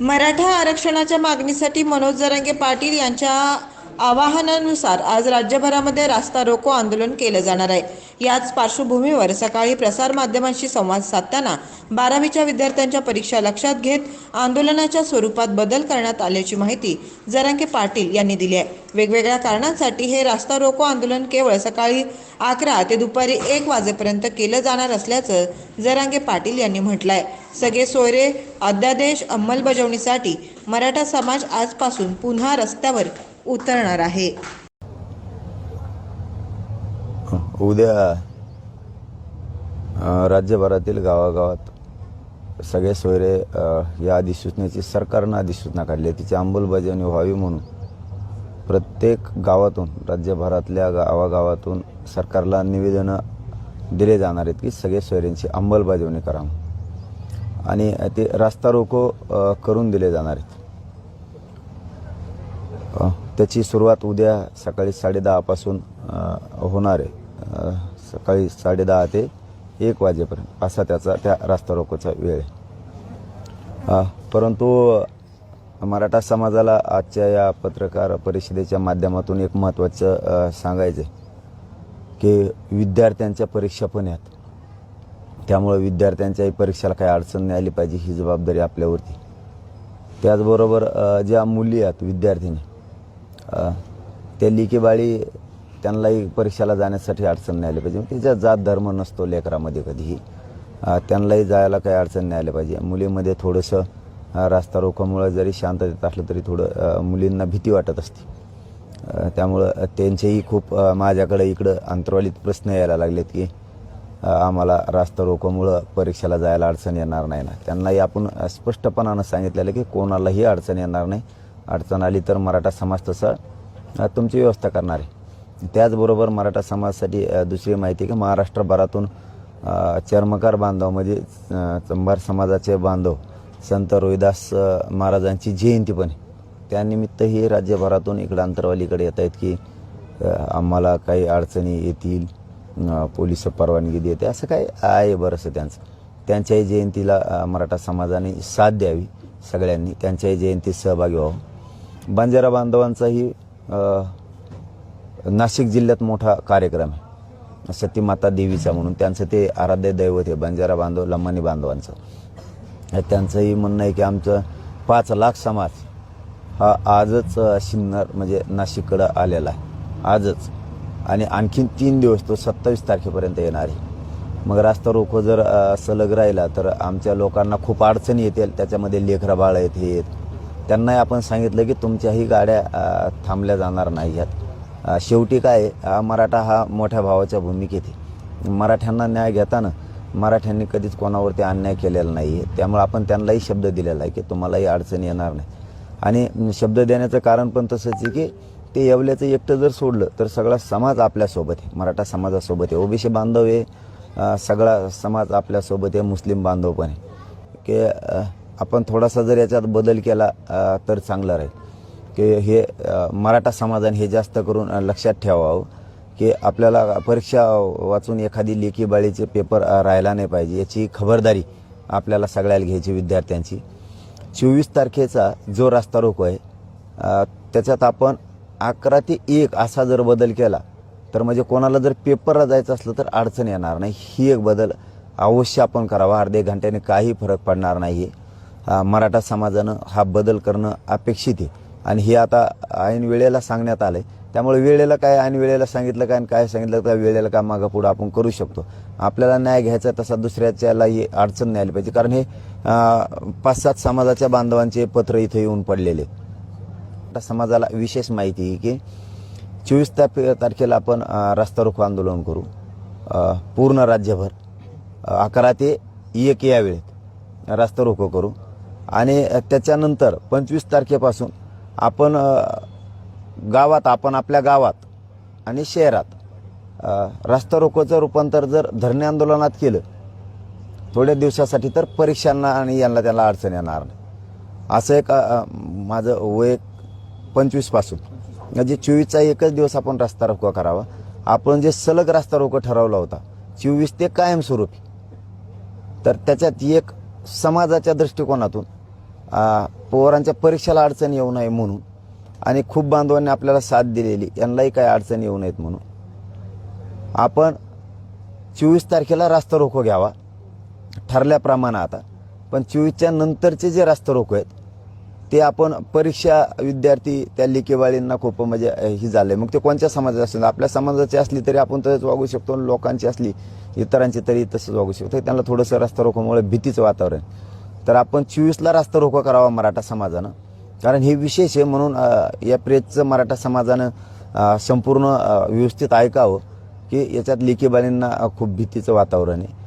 मराठा आरक्षणाच्या मागणीसाठी मनोज जरांगे पाटील यांच्या आवाहनानुसार आज राज्यभरामध्ये रास्ता रोको आंदोलन केलं जाणार आहे. याच पार्श्वभूमीवर सकाळी प्रसारमाध्यमांशी संवाद साधताना बारावीच्या विद्यार्थ्यांच्या परीक्षा लक्षात घेत आंदोलनाच्या स्वरूपात बदल करण्यात आल्याची माहिती जरांगे पाटील यांनी दिली आहे. वेगवेगळ्या कारणांसाठी हे रास्ता रोको आंदोलन केवळ सकाळी अकरा ते दुपारी एक वाजेपर्यंत केलं जाणार असल्याचं जरांगे पाटील यांनी म्हटलं आहे सगळे सोयरे अध्यादेश अंमलबजावणीसाठी मराठा समाज आजपासून पुन्हा रस्त्यावर उतरणार आहे. उद्या राज्यभरातील गावागावात सगळे सोयरे या अधिसूचनेची सरकारनं अधिसूचना काढली आहे. तिची अंमलबजावणी व्हावी म्हणून प्रत्येक गावातून राज्यभरातल्या गावागावातून सरकारला निवेदनं दिले जाणार आहेत की सगळे सोयऱ्यांची अंमलबजावणी करावं. आणि ते रास्ता रोको करून दिले जाणार आहेत. त्याची सुरुवात उद्या सकाळी साडेदहापासून होणार आहे. सकाळी साडेदहा ते एक वाजेपर्यंत असा त्याचा त्या रास्ता रोकोचा वेळ आहे. परंतु मराठा समाजाला आजच्या या पत्रकार परिषदेच्या माध्यमातून एक महत्त्वाचं सांगायचं आहे की विद्यार्थ्यांच्या परीक्षा पण आहेत. त्यामुळे विद्यार्थ्यांच्याही परीक्षेला काही अडचण नाही आली पाहिजे ही जबाबदारी आपल्यावरती. त्याचबरोबर ज्या मुली आहेत विद्यार्थिनी त्या लिकेबाळी त्यांनाही परीक्षेला जाण्यासाठी अडचण नाही आली पाहिजे. म्हणजे त्याच्या जात धर्म नसतो लेकरामध्ये कधीही. त्यांनाही जायला काही अडचण नाही आली पाहिजे. मुलीमध्ये थोडंसं रास्ता रोखामुळं जरी शांततेत असलं तरी थोडं मुलींना भीती वाटत असते. त्यामुळं त्यांचेही खूप माझ्याकडं माझ्याकडे इकडं अंतर्वालीत प्रश्न यायला लागलेत की आम्हाला रास्ता रोकोमुळं परीक्षेला जायला अडचण येणार नाही ना. त्यांनाही आपण स्पष्टपणानं सांगितलेलं की कोणालाही अडचण येणार नाही. अडचण आली तर मराठा समाज तसं तुमची व्यवस्था करणार आहे. त्याचबरोबर मराठा समाजासाठी दुसरी माहिती की महाराष्ट्रभरातून चर्मकार बांधव म्हणजे चंभार समाजाचे बांधव संत रोहिदास महाराजांची जयंती पण आहे. त्यानिमित्तही राज्यभरातून इकडं अंतरवालीकडे येत आहेत की आम्हाला काही अडचणी येतील. पोलीस परवानगी देते. असं काय आहे बरंचसं त्यांचं? त्यांच्याही जयंतीला मराठा समाजाने साथ द्यावी सगळ्यांनी. त्यांच्याही जयंतीत सहभागी व्हावं. बंजारा बांधवांचाही नाशिक जिल्ह्यात मोठा कार्यक्रम आहे. सतीमाता देवीचा म्हणून. त्यांचं ते आराध्य दैवत आहे बंजारा बांधव लम्मानी बांधवांचं. त्यांचंही म्हणणं आहे की आमचं पाच लाख समाज हा आजच सिन्नर म्हणजे नाशिककडं आलेला आहे. आजच. आणि आणखीन तीन दिवस तो सत्तावीस तारखेपर्यंत येणार आहे. मग रास्ता रोको जर सलग राहिला तर आमच्या लोकांना खूप अडचणी येतील. त्याच्यामध्ये लेकरं आहेत हे त्यांनाही आपण सांगितलं की तुमच्याही गाड्या थांबल्या जाणार नाही आहेत शेवटी काय हा मराठा हा मोठ्या भावाच्या भूमिकेत आहे. मराठ्यांना न्याय घेताना मराठ्यांनी कधीच कोणावरती अन्याय केलेला नाही आहे त्यामुळे आपण त्यांनाही शब्द दिलेला आहे की तुम्हालाही अडचण येणार नाही. आणि शब्द देण्याचं कारण पण तसंच आहे की ते येवल्याचं एकटं जर सोडलं तर सगळा समाज आपल्यासोबत आहे. मराठा समाजासोबत आहे. ओबीसी बांधव आहे. सगळा समाज आपल्यासोबत आहे. मुस्लिम बांधव पण आहे. की आपण थोडासा जर याच्यात बदल केला तर चांगलं राहील. की हे मराठा समाजाने हे जास्त करून लक्षात ठेवावं की आपल्याला परीक्षा वाचून एखादी लेखी बाळीचे पेपर राहायला नाही पाहिजे. याची खबरदारी आपल्याला सगळ्याला घ्यायची विद्यार्थ्यांची. चोवीस तारखेचा जो रास्ता रोको आहे त्याच्यात आपण अकरा ते एक असा जर बदल केला तर म्हणजे कोणाला जर पेपरला जायचं असलं तर अडचण येणार नाही. ही एक बदल अवश्य आपण करावा. अर्धे घंट्याने काही फरक पडणार नाही. मराठा समाजानं हा बदल करणं अपेक्षित आहे. आणि हे आता ऐन वेळेला सांगण्यात आलं आहे त्यामुळे वेळेला काय ऐन वेळेला सांगितलं काय आणि काय सांगितलं त्या वेळेला काय मागं पुढं आपण करू शकतो. आपल्याला न्याय घ्यायचा तसा दुसऱ्याच्यालाही अडचण नाही आली पाहिजे. कारण हे पाच सात समाजाच्या बांधवांचे पत्र इथे येऊन पडलेले. आहे मराठा समाजाला विशेष माहिती आहे की चोवीस तारखेला आपण रस्ता रोको आंदोलन करू. पूर्ण राज्यभर अकरा ते एक या वेळेत रस्ता रोको करू. आणि त्याच्यानंतर पंचवीस तारखेपासून आपण गावात आपण आपल्या गावात आणि शहरात रस्ता रोकोचं रूपांतर जर धरणे आंदोलनात केलं थोड्या दिवसासाठी तर परीक्षांना आणि यांना त्याला अडचण येणार नाही. असं एक माझं वय पंचवीसपासून. म्हणजे चोवीसचा एकच दिवस आपण रस्ता रोको करावा. आपण जे सलग रस्ता रोको ठरवला होता चोवीस ते कायमस्वरूपी. तर त्याच्यात एक समाजाच्या दृष्टिकोनातून पोरांच्या परीक्षेला अडचण येऊ नये म्हणून आणि खूप बांधवांनी आपल्याला साथ दिलेली यांनाही काही अडचण येऊ नयेत म्हणून. आपण चोवीस तारखेला रास्ता रोको घ्यावा ठरल्याप्रमाणे आता. पण चोवीसच्या नंतरचे जे रास्ता रोको आहेत ते आपण परीक्षा विद्यार्थी त्या लिकेवाळींना खूप म्हणजे ही झालं आहे मग ते कोणत्या समाजाचे असेल आपल्या समाजाची असली तरी आपण तसंच वागू शकतो लोकांची असली इतरांची तरी तसंच वागू शकतो. त्यांना थोडंसं रास्ता रोखोमुळे भीतीचं वातावरण तर आपण चोवीसला रास्ता रोखो करावा मराठा समाजानं. कारण हे विशेष आहे म्हणून या प्रेसचं मराठा समाजानं संपूर्ण व्यवस्थित ऐकावं की याच्यात लिकेबाळींना खूप भीतीचं वातावरण आहे.